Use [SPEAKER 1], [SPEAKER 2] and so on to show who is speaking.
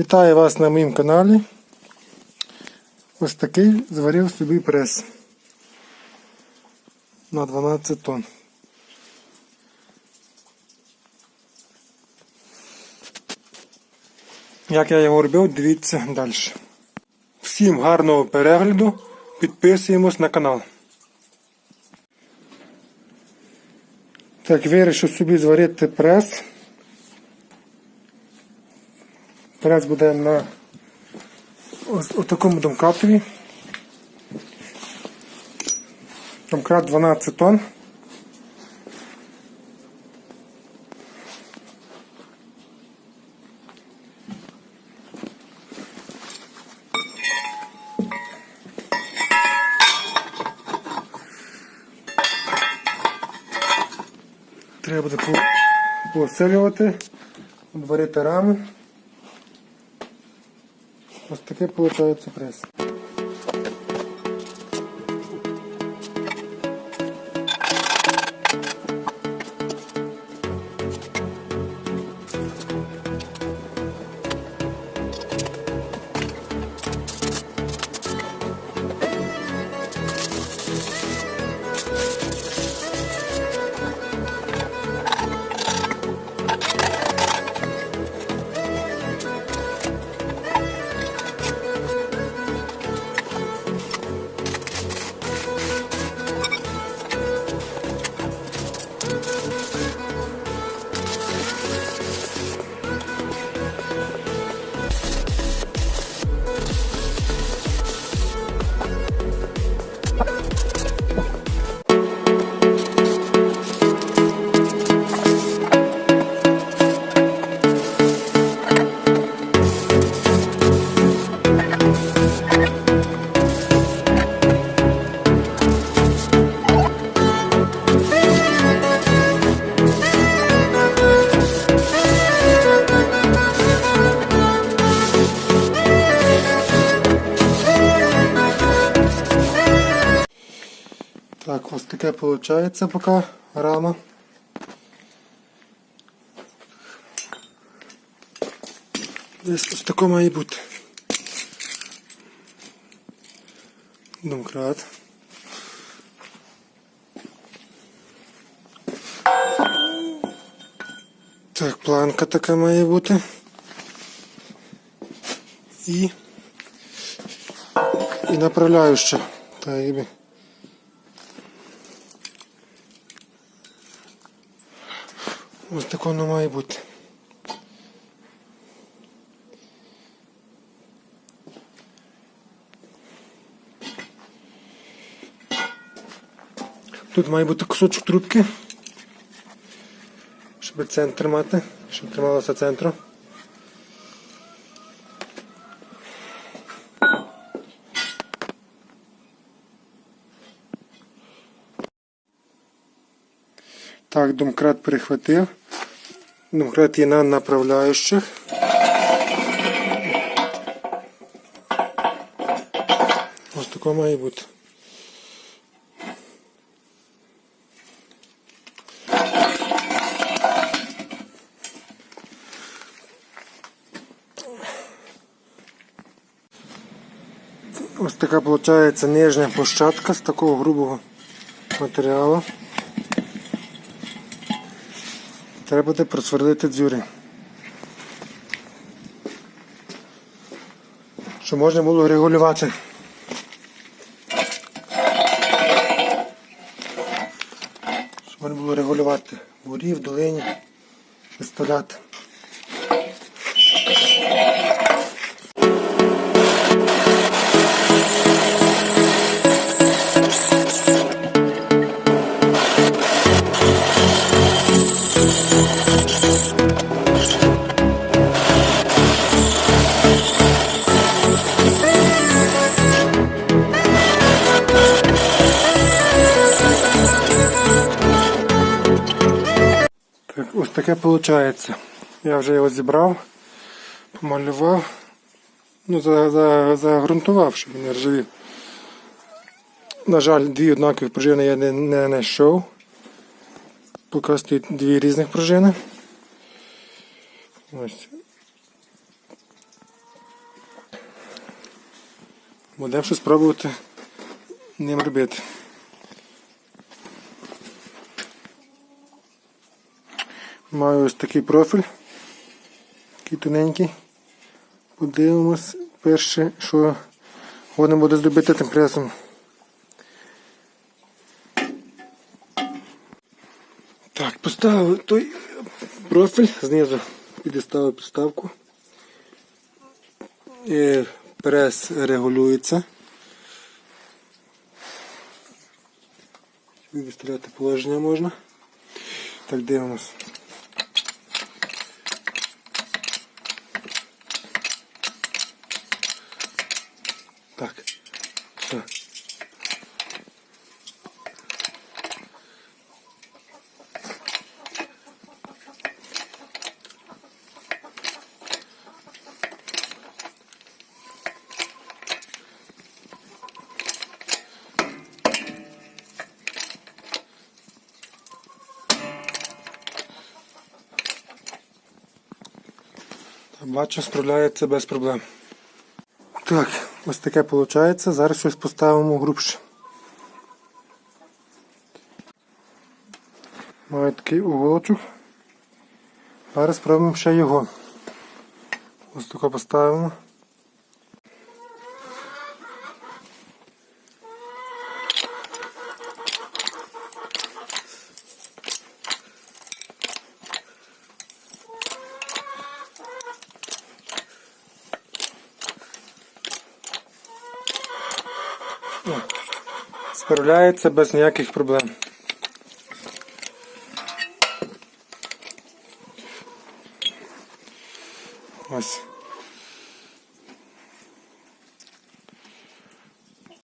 [SPEAKER 1] Вітаю вас на моєму каналі. Ось такий зварив собі прес на 12 тонн. Як я його робив, дивіться далі. Всім гарного перегляду. Підписуємось на канал. Так, вирішив собі зварити прес. Прес буде на ось у такому домкратові. Домкрат 12 тонн. Треба буде по- посилювати, відварити раму. Таке виходить прес. Таке виходить поки рама. Десь ось таке має бути. Домкрат. Так, планка така має бути. І, і направляюща. Так, якби. Ось так воно має бути. Тут має бути кусочок трубки, щоб центр мати, щоб трималося центру. Так, домкрат перехватив. Домкрат є на направляючих. Ось тако має бути. Ось така виходить нижня площадка з такого грубого матеріалу. Треба буде просверлити дзюри. Щоб можна було регулювати. Щоб можна було регулювати бурі в долині, виставляти. ось таке виходить. Я вже його зібрав, помалював, ну, загрунтував, щоб він не ржавів. На жаль, дві однакові пружини я не знайшов. Поки стоїть дві різних пружини. Ось. Будемо щось спробувати ним робити. Маю ось такий профіль. Такий тоненький. Подивимось перше, що можна буде зробити тим пресом. Так, поставив той профіль, знизу підставив підставку. І прес регулюється. Виставляти положення можна. Так, дивимось. Бачу, справляється без проблем. Так, ось таке виходить. Зараз щось поставимо грубше. Маю такий уголочок. Зараз спробуємо ще його. Ось таке поставимо. Справляється без ніяких проблем. Ось.